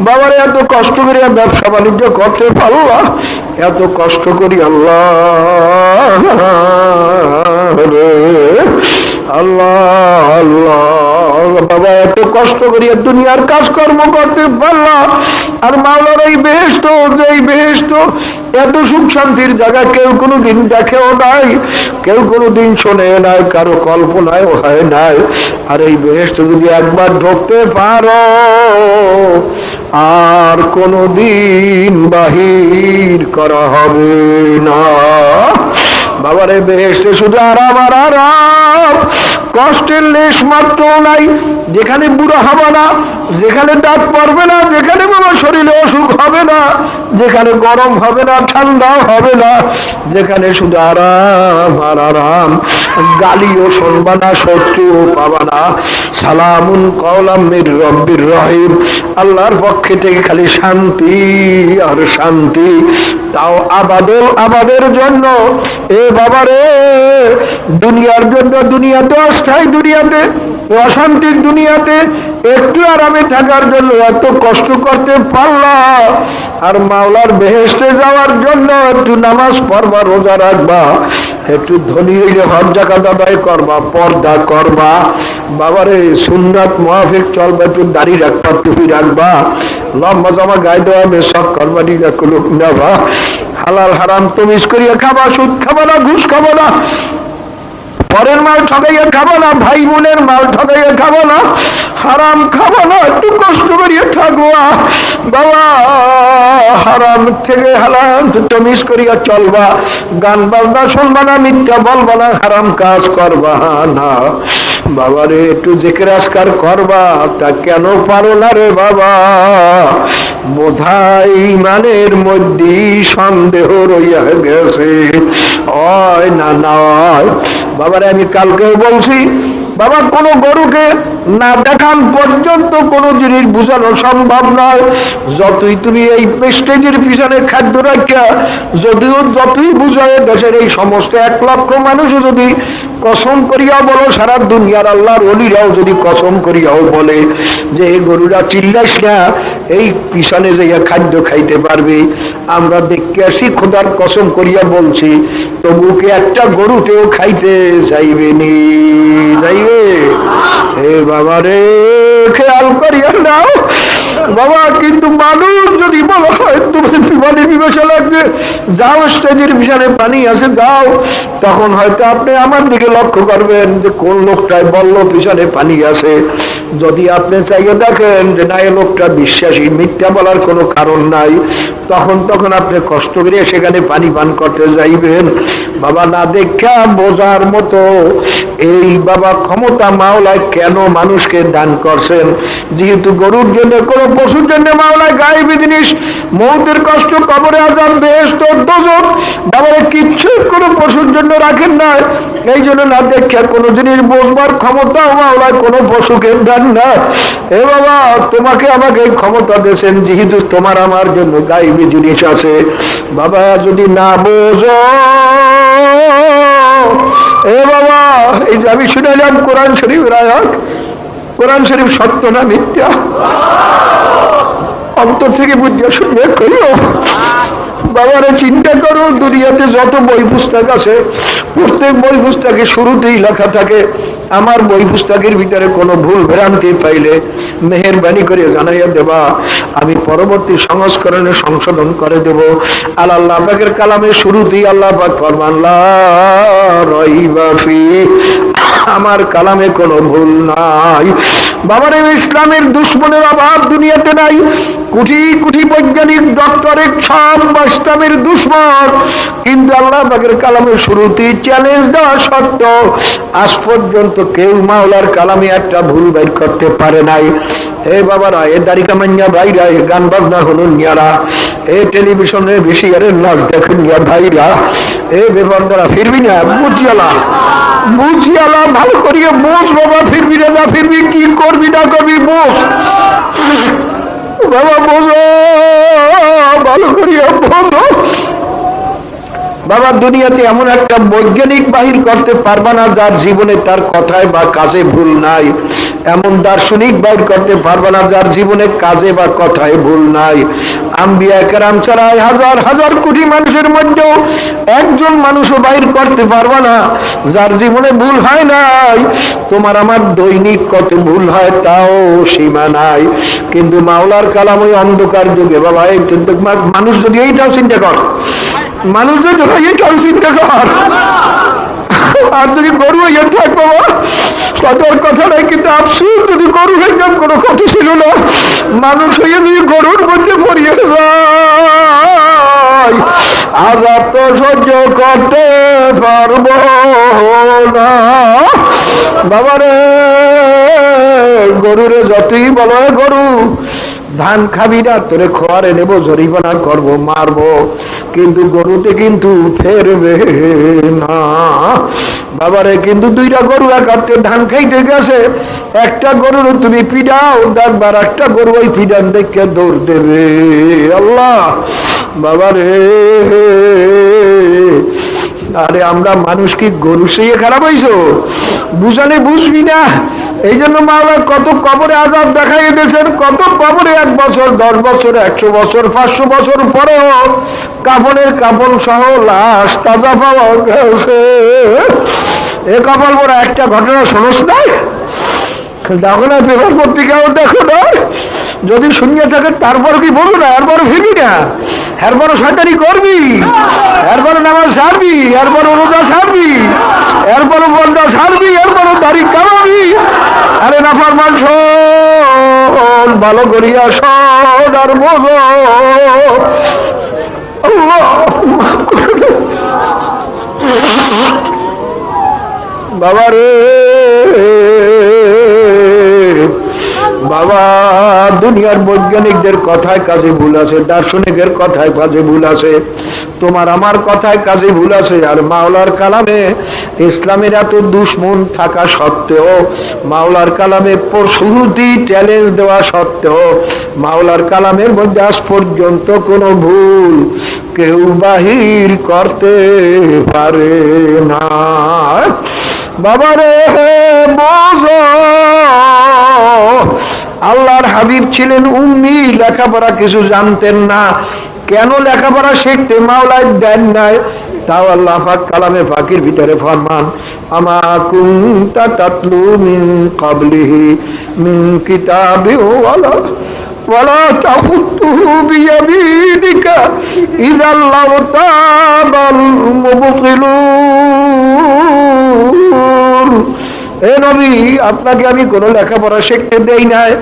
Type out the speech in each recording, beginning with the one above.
বাবারে, এত কষ্ট করে ব্যবসা বাণিজ্য করতে পারলা এত কষ্ট করি আল্লাহ। আল্লাহ আল্লাহ। বাবা, এত কষ্ট করিয়া দুনিয়ার কাজকর্ম করতে পারলাম। আর মাওলার এই বেশ তো এই বেশ তো এত সুখ শান্তির জায়গা কেউ কোনো দিন দেখেও নাই, কেউ কোনো দিন শোনে নাই, কারও কল্পনায় হয় নাই। আর এই বেশ তো যদি একবার ঢুকতে পারো, আর কোনো দিন বাহির করা হবে না। বাবারে বেহেস্টে শুধু আরাম আর আরাম কষ্টের লেশ মাত্র নাই। যেখানে বুড়ো হবে না, যেখানে দাঁত পড়বে না, যেখানে বাবা শরীরে অসুখ হবে না, যেখানে গরম হবে না, ঠান্ডাও হবে না, যেখানে শুধু আরাম, আর আরাম। গালিও শুনবা না, শত্রুও পাবা না। সালামুন কওলামের রব্বির রহিম। আল্লাহর পক্ষে থেকে খালি শান্তি আর শান্তি। তাও আবাদল আবাদের জন্য। এ বাবারে, দুনিয়ার জন্য দুনিয়াতে অস্থায়ী দুনিয়াতে অশান্তির দুনিয়াতে একটু আরামে থাকার জন্য এত কষ্ট করতে পারলাম। আর মাওলার বেহেস্তে যাওয়ার জন্য একটু নামাজ পড়বা, রোজা রাখবা, একটু ধনী হইলে হজ জাকাত আদায় করবা, পর্দা করবা। বাবারে, সুন্নাত মহাফিক চলবা, একটু দাড়ি রাখবা, টুপি রাখবা। লম্বা জামা গায়ে দেওয়া সব করবা নিকা কুলুক নেবা হালাল হারাম তমিজ করিয়া খাবা, সুদ খাবা না, ঘুষ খাব না। পরের মাল ঠকাইয়া খাব না, ভাই বোনের মাল ঠকাইয়া খাব না, হারাম খাব না, একটু কষ্ট করিয়া থাকব বাবা, হারাম থেকে হারাম তমিজ করিয়া চলবা, গান বাজনা শুনবা না, মিথ্যা বলবা না, হারাম কাজ করবা না। বাবারে একটু জেকের আসকার করবা, তা কেন পারো না রে বাবা? বোধাই ইমানের মধ্যে সন্দেহ রইয়া গেছে। হয় না নয় বাবারে আমি কালকেও বলছি, বাবা, কোন গরুকে না দেখান পর্যন্ত কোন জিনিস বোঝানো সম্ভব নয়। যতই তুমি এই প্রেস্টেজের পিছনে খাদ্য রাখিয়া, যদিও যতই বুঝায় দেশের এই সমস্ত এক লক্ষ মানুষ যদি কসম করিয়া বলো, সারা দুনিয়ার আল্লাহর অলিরাও যদি কসম করিয়াও বলে যে এই গরুরা চিল্লাস না, এই পিছনে যাইয়া খাদ্য খাইতে পারবে। আমরা দেখতে আসি, খোদার কসম করিয়া বলছি তবুকে একটা গরুতেও খাইতে চাইবে নি? যাইবে। হে বাবা রে, খেয়াল করিয়া নাও। বাবা, কিন্তু মানুষ যদি বলা, হয় তুমি বিমানে বিবেচনা লাগবে। যাও স্টেজের পিছনে পানি আছে, যাও। তখন হয়তো আপনি আমার দিকে লক্ষ্য করবেন যে কোন লোকটাই বলল পিছনে পানি আছে। যদি আপনি চাইয়ে দেখেন যে না এই লোকটা বিশ্বাসী, মিথ্যা বলার কোনো কারণ নাই। তখন তখন আপনি কষ্ট করে সেখানে পানি পান করতে যাইবেন। বাবা, না দেখা বোঝার মতো এই বাবা ক্ষমতা মাওলায় কেন মানুষকে দান করছেন? যেহেতু গরুর জন্য কোনো পশুর জন্য মাওলায় গায়েবী জিনিস মৌতের কষ্ট কবরে আজান বেশ তোর দোজক বাবারে কিচ্ছু কোনো পশুর জন্য রাখেন না। এই জন্য না দেখা কোনো জিনিস বসবার ক্ষমতা মাওলায়, কোনো পশুকে দেন না। এ বাবা, তোমাকে আমাকে ক্ষমতা দিয়েছেন যেহেতু তোমার আমার জন্য গায়েবী জিনিস আছে। বাবা, যদি না বোঝো। এ বাবা, এই যে আমি শুনাইলাম, কোরআন শরীফ রায়ক কোরআন শরীফ সত্য না মিথ্যা? অন্তর থেকে বুঝিয়া শুনবে করিও বাবারে চিন্তা করো, দুনিয়াতে যত বই পুস্তক আছে, প্রত্যেক বই পুস্তকে শুরুতেই লেখা থাকে, আমার বই পুস্তকের ভিতরে কোনো ভুল ভ্রান্তি পাইলে মেহরবানি করে জানাইয়া দেবা, আমি পরবর্তী সংস্করণে সংশোধন করে দেব। আল্লাহ আল্লাহ পাকের কালামের শুরুতেই আল্লাহ পাক ফরমান, লা রাইবা ফি আমার কালামে কোনো ভুল নাই। বাবার, ইসলামের দুশ্মনের অভাব দুনিয়াতে নাই। কোটি কোটি বৈজ্ঞানিক, ডক্টরেট সব বা ইসলামের দুশ্মন। কিন্তু আল্লাহ পাকের কালামের শুরুতে চ্যালেঞ্জ দেওয়া সত্য আজ পর্যন্ত কেউ মাওলার কালামে একটা ভুল বের করতে পারে নাই। হে বাবারা, এ দাড়ি কামাইয়া ভাইরা, এ গান বাজনা হলুন নিয়ারা এ টেলিভিশনে বেশিয়ারের নাচ দেখুন ভাইরা, এ বেবন্দরা ফিরবি না, বুঝিয়ালা বুঝিয়ালা ভালো করিয়ে বোস বাবা, ফিরবি না না ফিরবি, কি করবি না করবি, বোস। বাবা বোঝো ভালো করিয়া বোঝো বাবা, দুনিয়াতে এমন একটা বৈজ্ঞানিক বাহির করতে পারবা না, যার জীবনে তার কথায় বা কাজে ভুল নাই। এমন দার্শনিক বাইর করতে পারবে না যার জীবনে কাজে বা কথায় ভুল নাই। আম্বিয়া কেরাম ছাড়াই হাজার হাজার কোটি মানুষের মধ্যেও একজন মানুষও বাইর করতে পারবে না যার জীবনে ভুল হয় নাই। তোমার আমার দৈনিক কত ভুল হয় তাও সীমা নাই। কিন্তু মাওলার কালাম ওই অন্ধকার যুগে, বাবা, এই মানুষ যদি এইটাও চিন্তা কর, মানুষ যদি এইটাও চিন্তা কর আর যদি গরু হয়ে থাক বাবা, কথার কথা নাই, কিন্তু আফসুস, যদি গরু হয়ে কোনো কথা ছিল না। মানুষ হয়ে যদি গরুর মধ্যে পড়িয়ে যায় আজাব তো সহ্য করতে পারব না। বাবারে, গরুরে যতই বলো গরু ধান খাবি না, তোরে খোয়ারে নেব, জরিমানা করব, মারবো। কিন্তু গরুতে কিন্তু ফেরবে না। বাবারে, কিন্তু দুইটা গরু একাত্রে ধান খাইতে গেছে। একটা গরুর তুমি পিডাও দেখবার একটা গরু ওই পিডান দেখে দৌড় দেবে। আল্লাহ, বাবারে। আরে, আমরা মানুষ কি গরু সেই খারাপ হইছো? বুঝালে বুঝবি না। এই জন্য মাওলা কত কবরে আজাব দেখা দিয়েছেন কত কবরে এক বছর, দশ বছর, একশো বছর, পাঁচশো বছর পরেও কাপড়ের কাপড় সহ লাশ তাজা পাওয়া গেছে। এ কাপড় বড় একটা ঘটনা শোনস নাই? দেখো না পেপার পত্রিকাও দেখো না। যদি শুনিয়ে থাকে, তারপর কি বলব না? এরপর ফিরবি না এরপর শয়তানি করবি। এরপর নামাজ ছাড়বি। এরপর রোজা ছাড়বি। এরপর বন্ধা ছাড়বি। এরপর দাড়ি কামাবি। আরে নাফার মাংস, ভালো করিয়া সদ আর বোঝ। বাবা রে বাবা, দুনিয়ার বৈজ্ঞানিকদের কথায় কাজে ভুল আছে, দার্শনিকের কথায় কাজে ভুল আছে। তোমার আমার কথায় কাজে ভুল আছে, আর মাওলার কালামে ইসলামের এত দুশ্মন থাকা সত্ত্বেও, মাওলার কালামে শুরুতেই চ্যালেঞ্জ দেওয়া সত্ত্বেও, মাওলার কালামের মধ্যে আজ পর্যন্ত কোনো ভুল কেউ বাহির করতে পারে না। বাবারে বোঝো আল্লাহর হাবিব ছিলেন উম্মি লেখাপড়া কিছু জানতেন না কেন লেখাপড়া শিখতে মাওলায় দেন নাই তাও আল্লাহ পাক কালামে ফাকির ভিতরে ফরমান আমা কুনতা তাতলু মিন ক্বাবলিহি মিন কিতাবি ওয়ালা ولا تخطه بيمينك إذا لارتاب المبطلون এ নবী, আপনাকে আমি কোনো লেখাপড়া শিখতে দেই নাই।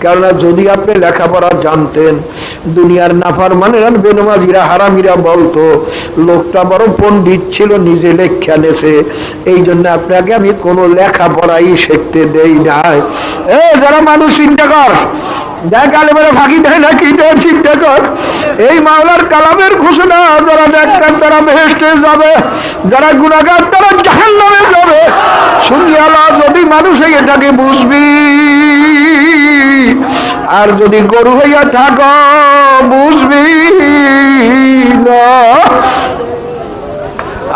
কেননা যদি আপনি লেখাপড়া জানতেন, দুনিয়ার নাফার মানে বেনমাজিরা, হারামিরা বলতো, লোকটা বড় পণ্ডিত ছিল, নিজে লেখা নেছে এই জন্য আপনাকে আমি কোনো লেখাপড়াই শিখতে দেই নাই। এ, যারা মানুষ চিন্তা কর দেখ আলেমেরা ফাঁকি দেয় না, কি চিন্তা কর এই মাওলার কালামের ঘোষণা, যারা ব্যাখ্যান তারা বেহেস্টে যাবে, যারা গুণাগার তারা জাহান নামে যাবে শুনিয়ালা যদি মানুষ এটাকে বুঝবি, আর যদি গরু হইয়া থাক, বুঝবি না।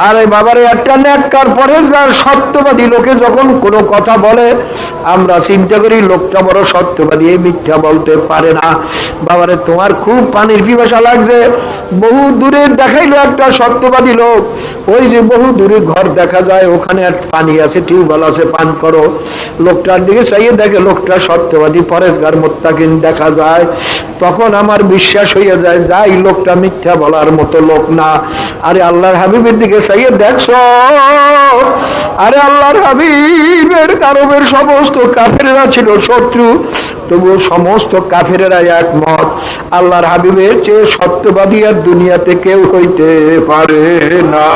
আরে বাবারে, একটা নেককার পরে সত্যবাদী লোকে যখন কোনো কথা বলে, আমরা চিন্তা করি লোকটা বড় সত্যবাদী এই মিথ্যা বলতে পারে না। বাবারে, তোমার খুব পানির পিপাসা লাগছে। বহু দূরে দেখাইলো একটা সত্যবাদী লোক। ওই যে বহু দূরে ঘর দেখা যায়, ওখানে এক পানি আছে, টিউবওয়েল আছে, পান করো। লোকটার দিকে চাইয়ে দেখে লোকটা সত্যবাদী পরেশগার মোত্তাকিন দেখা যায়। তখন আমার বিশ্বাস হইয়া যায়, যাই লোকটা মিথ্যা বলার মতো লোক না। আরে আল্লাহর হাবিবের দিকে চাইয়ে দেখছ? আরে আল্লাহর হাবিবের কারবের সমস্ত কাফেরেরা ছিল শত্রু সমস্ত কাফেরেরা আল্লাহর হাবিবের চেয়ে সত্যবাদী আর দুনিয়াতে কেউ হইতে পারে না।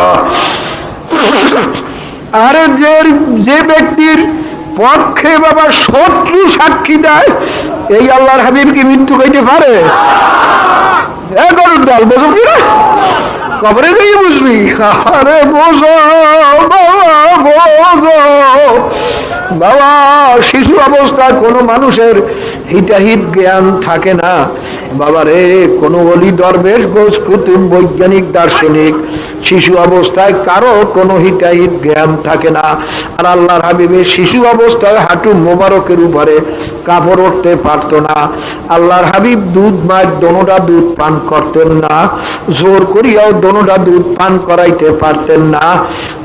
আরে যে যে ব্যক্তির পক্ষে বাবা শত্রু সাক্ষী দেয়, এই আল্লাহর হাবিব কি মৃত্যু হইতে পারে? দল বোঝো কি রে কবরে গিয়ে বুঝবি? আরে বোঝো, বাবা বোঝো। বাবা, শিশু অবস্থায় কোনো মানুষের হিতাহিত জ্ঞান থাকে না। বাবারে, কোন অলি, দরবেশ গোস কুতুব, বৈজ্ঞানিক, দার্শনিক শিশু অবস্থায় কারও কোনো হিতাহিত জ্ঞান থাকে না। আর আল্লাহর হাবিবের শিশু অবস্থায় হাঁটু মোবারকের উপরে কাপড় উঠতে পারত না। আল্লাহর হাবিব দুধ মায়ের দোনোটা দুধ পান করতেন না। জোর করিয়াও দোনোটা দুধ পান করাইতে পারতেন না।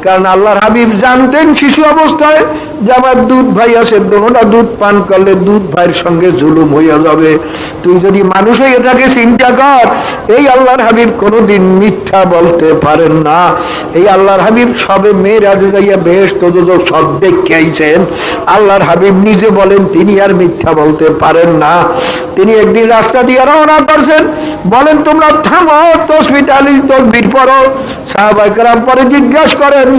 কারণ আল্লাহর হাবিব জানতেন শিশু অবস্থায় যে আমার দুধ ভাই আছে দোনোটা দুধ পান করলে দুধ ভাইয়ের সঙ্গে জুলুম হইয়া যাবে। তুই যদি মানুষ এটাকে চিন্তা কর, এই আল্লাহর হাবিব কোনোদিন মিথ্যা বলতে পারেন না। এই আল্লাহর হাবিব সবে মেয়ের আজ যাইয়া বেশ তোদ সব দেখে আইছেন। আল্লাহর হাবিব নিজে বলেন, তিনি আর মিথ্যা বলতে পারেন না। তিনি একদিন রাস্তা দিয়ে রওনা করছেন। বলেন, তোমরা থামো তসবিট আলী তসবির পড়ো। সাহাবাইকার পরে জিজ্ঞাসা করেন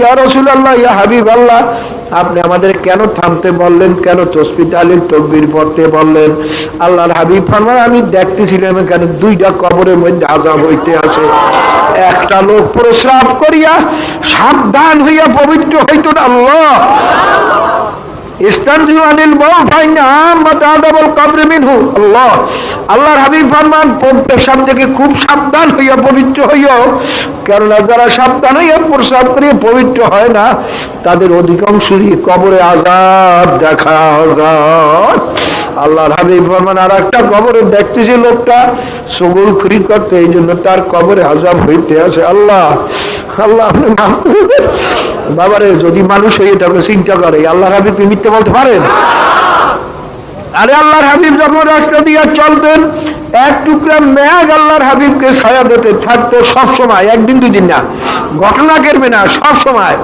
আপনি আমাদের কেন থামতে বললেন? কেন তসবিত আলীর তকবির পড়তে বললেন? আল্লাহর হাবিব ফরমান আমি দেখতেছিলাম কেন দুইটা কবরের মধ্যে আজাব হইতে আছে। একটা লোক প্রস্রাব করিয়া সাবধান হইয়া পবিত্র হইত আল্লাহ। আল্লাহ, আল্লাহর হাবিব পবিত্র হয় না, তাদের অধিকাংশই কবরে আজাব দেখা যায় আল্লাহর হাবিব আর একটা কবরে দেখতেছি লোকটা সগুল খুরি করতে, এই জন্য তার কবরে আজাব হইতে আছে। আল্লাহ আল্লাহ। বাবারে, যদি মানুষ হয়ে থাকে চিন্তা করে, আল্লাহর হাবিব মিথ্যে বলতে পারেন? আরে আল্লাহর হাবিব যখন রাস্তা দিয়ে চলতেন, এক টুকরা মেঘ আল্লাহর হাবিবকে ছায়া দিতে থাকতো সব সময়, একদিন দুদিন না। ঘটনা কেরবে না, সব সময়।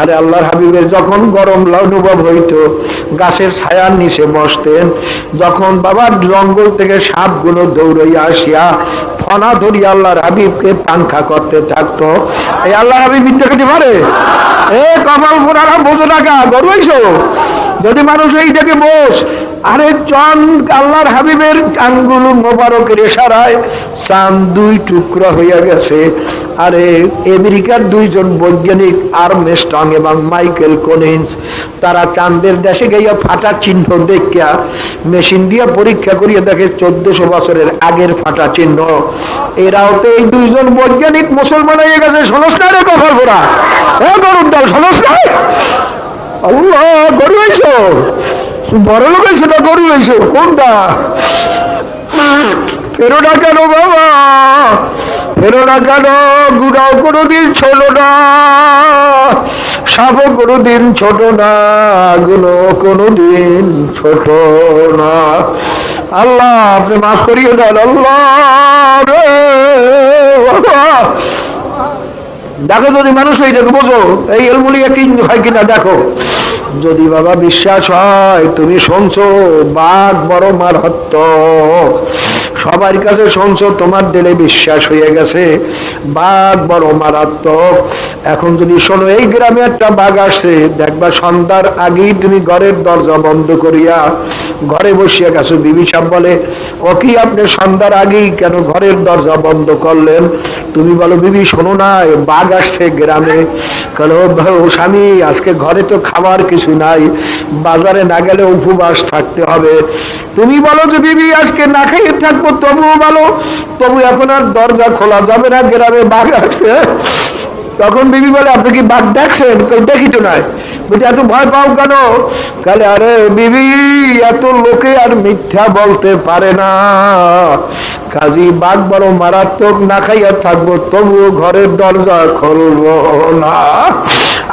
আরে আল্লাহর হাবিবের যখন গরম অনুভব হইতো, গাছের ছায়ার নিচে বসতেন, যখন বাবার জঙ্গল থেকে সাপগুলো দৌড়াইয়া আসিয়া ফনা ধরিয়া আল্লাহর হাবিবকে পাংখা করতে থাকতো। এই আল্লাহর হাবিব বিদ্যা খেতে পারে এ কপাল ফোরারা বোঝো টাকা গরু যদি মানুষ এই থেকে বস, আরে চন আল্লাহর হাবিবের আঙ্গুল মোবারকের ইশারায় চাঁদ দুই টুকরা হইয়া গেছে। আরে আমেরিকার দুইজন বৈজ্ঞানিক, আর্মস্ট্রং এবং মাইকেল কোনিন্স, তারা চাঁদের দেশে গিয়া ফাটা চিহ্ন দেখিয়া, মেশিন দিয়ে পরীক্ষা করিয়া দেখে চোদ্দশো বছরের আগের ফাটা চিহ্ন। এরাও তো এই দুইজন বৈজ্ঞানিক মুসলমান হয়ে গেছে। সংস্কারে কথা ঘোরা এ গরুর দল সংস্কার আল্লাহ, গরু হয়েছো? বড় লোক হয়েছে না গরু হয়েছে? কোনটা? ফেরো না কেন বাবা? ফেরো না কেন? গুড়াও কোনোদিন ছোট না। সাপও কোনোদিন ছোট না। গুলো কোনোদিন ছোট না। আল্লাহ, আপনি মাফ করিয়ে দেন, আল্লাহ রে দেখো যদি মানুষ এইটাকে বোঝো, এই এলমুলিয়া কি হয় কিনা দেখো। যদি বাবা বিশ্বাস হয়, তুমি শুনছো, বাঘ বড় মারাত্মক সবার কাছে শুনছো, তোমার দিলে বিশ্বাস হয়ে গেছে, বাঘ বড় মারাত্মক। এখন যদি শোনো, এই গ্রামে একটা বাঘ আসছে, দেখবা সন্ধ্যার আগেই তুমি ঘরের দরজা বন্ধ করিয়া ঘরে বসিয়া গেছো। বিবি সাহেব বলে, ও কি আপনি সন্ধ্যার আগেই কেন ঘরের দরজা বন্ধ করলেন? তুমি বলো, বিবি, শোনো না বাঘ আসছে গ্রামে। কারও স্বামী, আজকে ঘরে তো খাবার কিছু নাই। বাজারে না গেলে উপবাস থাকতে হবে। তুমি বলো যে, বিবি, আজকে না খেয়ে থাকব, তবুও বলো। তবু এখন আর দরজা খোলা যাবে না গ্রামে বাঘ আসছে। তখন বিবি বলে, আপনি কি বাঘ দেখছেন? দেখি তো নাই। বলছে, এত ভয় পাও কেন? কালে, আরে বিবি, এত লোকে আর মিথ্যা বলতে পারে না। কাজী বাঘ বড় মারাত্মক, না খাইয়া থাকব, তবুও ঘরের দরজা খুলবো না।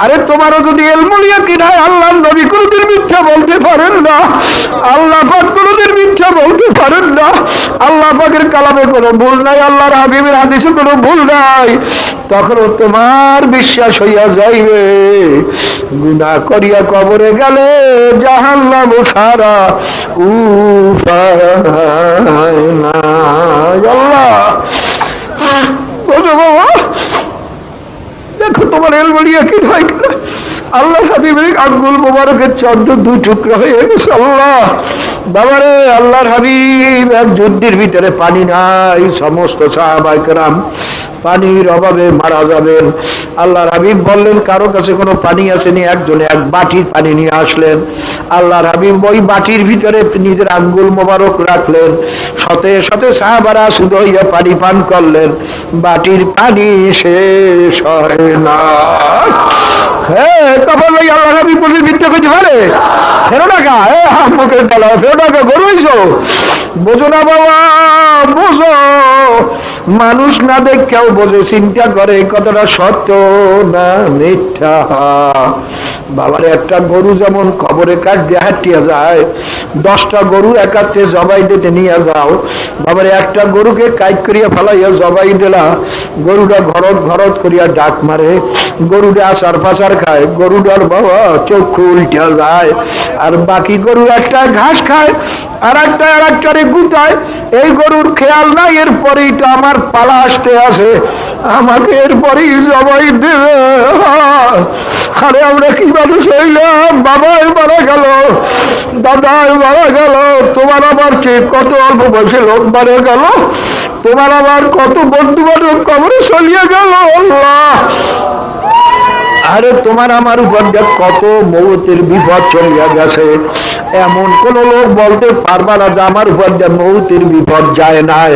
আরে তোমারও যদি এলমুলিয়া কিনা আল্লাহ নবী কোনোদিন মিথ্যা বলতে পারেন না। আল্লাহ পাক কোনোদিন মিথ্যা বলতে পারেন না। আল্লাহ পাকের কালামে কোনো ভুল নাই, আল্লাহর হাবিবের হাদিসে কোনো ভুল নাই। তখনও তোমার বিশ্বাস হইয়া যাইবে। গুনা করিয়া কবরে গেলে সারা উপায় নাই। আল্লাহ! দেখো তোমার এলবলিয়া কি হয় আল্লাহ হাবিবের আঙ্গুল মোবারকের চন্দ্র দুই টুকরো হয়ে গেছে, আল্লাহ! বাবারে, আল্লাহর হাবিব, এক যুদ্ধের ভিতরে পানি নাই, সমস্ত সাহাবাইকরাম পানির অভাবে মারা যাবেন। আল্লাহর হাবিব বললেন, কারও কাছে কোনো পানি আসেনি, একজনে এক বাটির পানি নিয়ে আসলেন। আল্লাহর হাবিব ওই বাটির ভিতরে নিজের আঙ্গুল মোবারক রাখলেন। সাথে সাথে সাহাবারা শুধু হইয়া পানি পান করলেন। বাটির পানি শেষ হয় না। হ্যাঁ ওই আল্লাহ হাবিব বোঝো না বাবা, বোঝো। মানুষ না দেখেও বোঝে চিন্তা করে কতটা সত্য না মিথ্যা। বাবার, একটা গরু যেমন কবরে কাঠ দিয়ে হাঁটিয়া যায়, দশটা গরু একাত্রে জবাই দিতে নিয়ে যাও। বাবার, একটা গরুকে কাইট করিয়া ফেলাইয়া জবাই দিলা, গরুটা ঘরত ঘরত করিয়া ডাক মারে। গরুটা আসার পাচার খায়, গরুটার বাবা চক্ষু উল্টা যায়। আর বাকি গরু একটা ঘাস খায় আর একটা আর একটারে গুতায়। এই গরুর খেয়াল নাই, এরপরেই তো আমার পালা আসতে আসে, আমাকে এরপরেই জবাই দেবে। আরে, আমরা কি মানুষ হইলাম? বাবাই মারা গেল, দাদাই মারা গেল। তোমার আবার কে? কত অল্প বয়সে লোক মারা গেল। তোমার আবার কত বন্ধু বান্ধব কবরে চলিয়ে গেল। আরে তোমার আমার উপর যে কত মৌতের বিপদ চলিয়া গেছে। এমন কোন লোক বলতে পারবা না যে আমার উপর যে মৌতের বিপদ যায় নাই।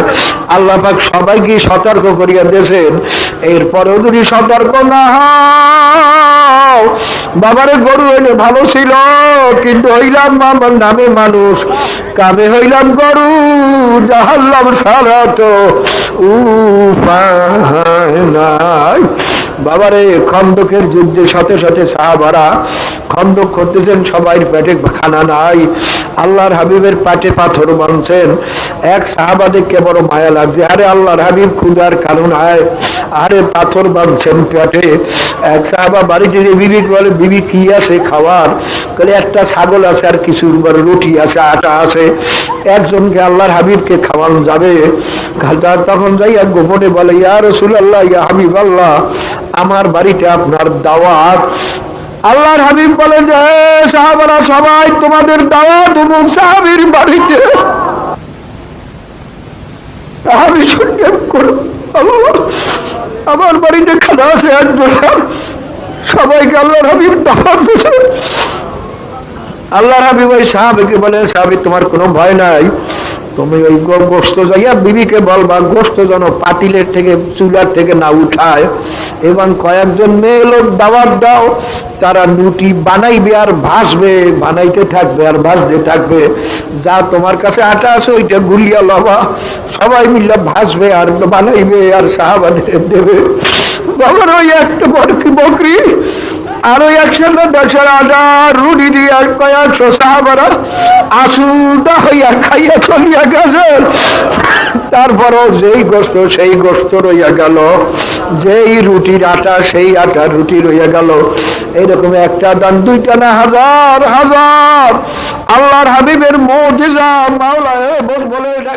আল্লাহ পাক সবাইকে সতর্ক করিয়া দিয়েছেন। এরপরেও যদি সতর্ক না হও, বাবারে গরু হইলে ভালো ছিল, কিন্তু হইলাম আমার নামে মানুষ। কামে হইলাম গরু জাহাল্লাম সারা তো উপায় নাই। বাবারে, খন্দকের যুদ্ধের সাথে সাথে সাহাবারা খন্দক করতেছেন, সবাই পেটে খানা নাই। আল্লাহর হাবিবের পাটে পাথর মানছেন এক সাহাবা দেখে বড় মায়া লাগছে, আরে আল্লাহর হাবিব ক্ষুদার কারণ আয়। আরে পাথর বাঁধছেন পেটে। এক সাহাবা বাড়িতে যে বিবি বলে, বিবি, কি আছে খাওয়ার? বলে একটা ছাগল আছে আর কিছু রুটি আছে, আটা আছে। একজনকে আল্লাহর হাবিবকে খাওয়ানো যাবে। তখন যাই এক গোপনে বলে, ইয়া রসুল আল্লাহ ইয়া হাবিব আল্লাহ আমার বাড়িতে আপনার দাওয়াত। আল্লাহর হাবিব বলে যে সাহাবারা, সবাই তোমাদের দাওয়াত অমুক সাহাবির বাড়িতে। আমি করো আমার বাড়িতে খানা আছে একজন। সবাইকে আল্লাহর হাবিব দাওয়াত আল্লাহর হাবিব ওই সাহাবিকে বলে, সাহাবি, তোমার কোনো ভয় নাই। তুমি ওই গোস্ত যাইয়া বিবিকে বলবা, গোস্ত যেন পাতিলের থেকে, চুলার থেকে না উঠায়। এবং কয়েকজন মেয়ে লোক দাওয়াত দাও, তারা রুটি বানাইবে আর ভাসবে বানাইতে থাকবে আর ভাসতে থাকবে। যা তোমার কাছে আটা আছে, ওইটা গুলিয়া লবা। সবাই মিলে ভাসবে আর বানাইবে আর সাহাবাদের দেবে। বাবার ওই একটা বরকি বকরি? আর একসাথে দেশের আটা রুটি দিয়ে কয়েকশো সাহাবারা আসুদা হইয়া খাইয়া চলিয়া গেছে তারপরও যেই গোস্ত, সেই গোস্ত রইয়া গেল। যেই রুটির আটা, সেই আটা রুটি রইয়া গেল। এইরকম একটা দান দুইটা না, হাজার হাজার। আল্লাহর হাবিবের মোজিজা মাওলা বল এটা